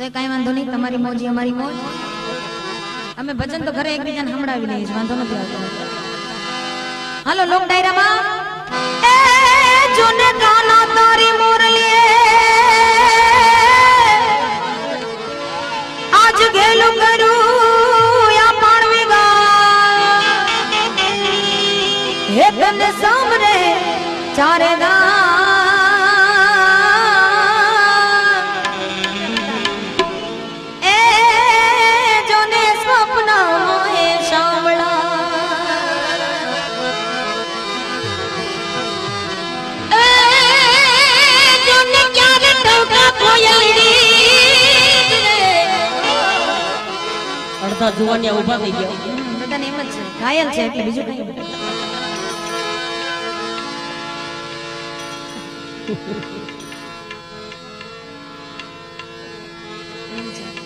તો કાંઈ વાંધો નહીં, તમારી મોજી અમારી મોજ અમે ભજન તો ઘરે એકબીજાને સંભળાવી લઈએ છીએ, વાંધો નથી આવતો. હાલો, લોક ડાયરામાં. એ જોને ગાના તારી મોરલીએ. આજ ગેલું કરું યા પાણવી હે તને સામરે ચારે અડધા જુવાનિયા ઊભા થઈ ગયા. બધાને એમ જ છે. ઘાયલ છે એટલે બીજું કંઈ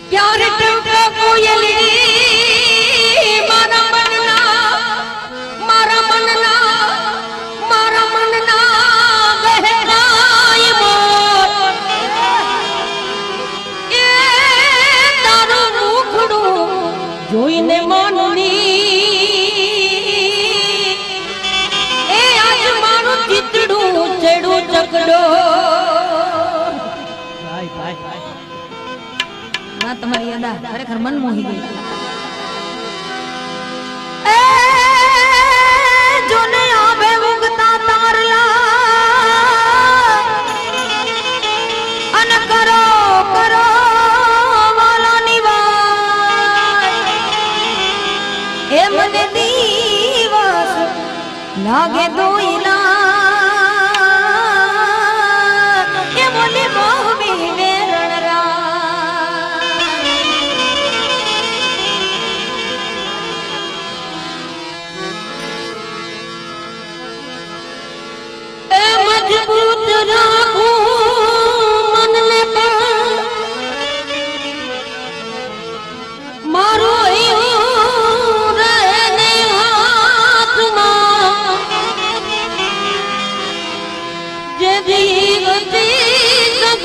ક્યારે હા તમારી યાદા ખરેખર મન મોહી ગઈ લાગે જોને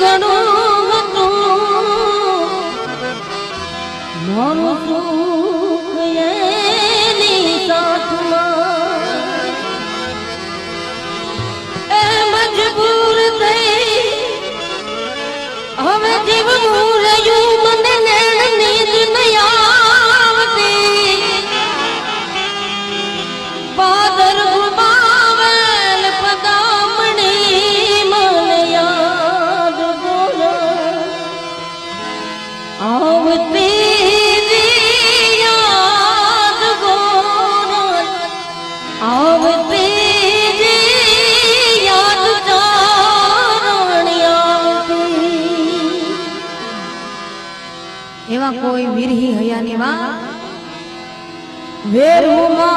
लणो કોઈ વિરહી હયાની માં વેર વીરડો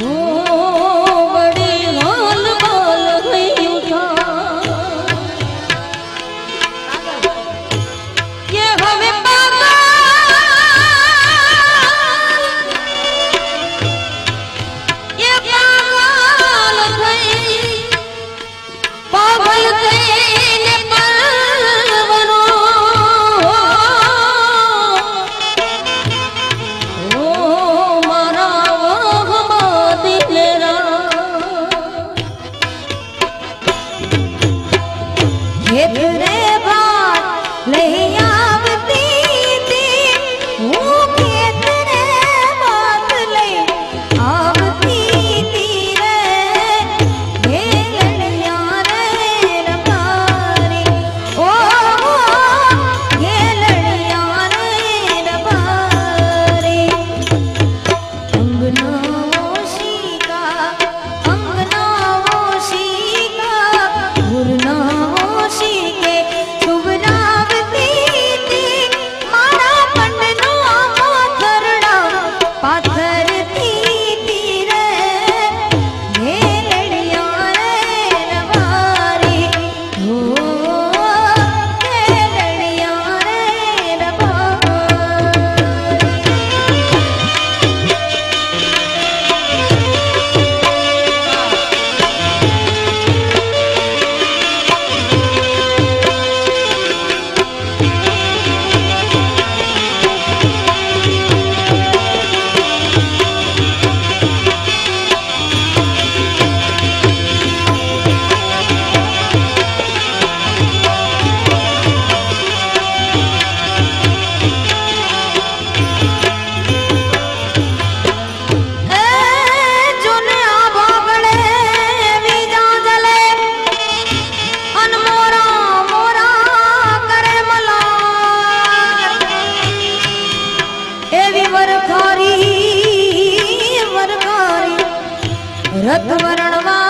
Whoa. એવી વરખોરી વરખોરી રથ વર્ણવા